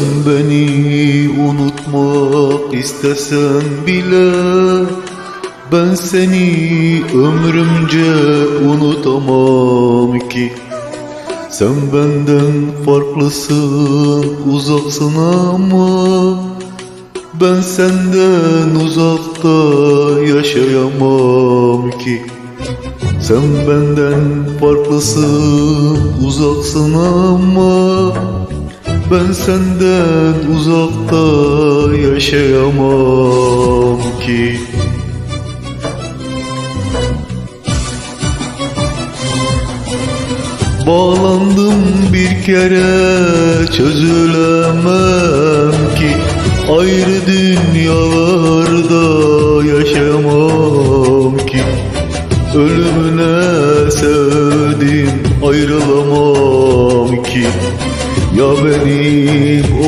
Sen beni unutmak istesen bile Ben seni ömrümce unutamam ki. Sen benden farklısın uzaksın ama Ben senden uzakta yaşayamam ki. Sen benden farklısın, uzaksın ama Ben senden uzakta yaşayamam ki. Bağlandım bir kere çözülemem ki. Ayrı dünyalarda yaşamam ki. Ölümüne sevdim ayrılamam ki یا بدی.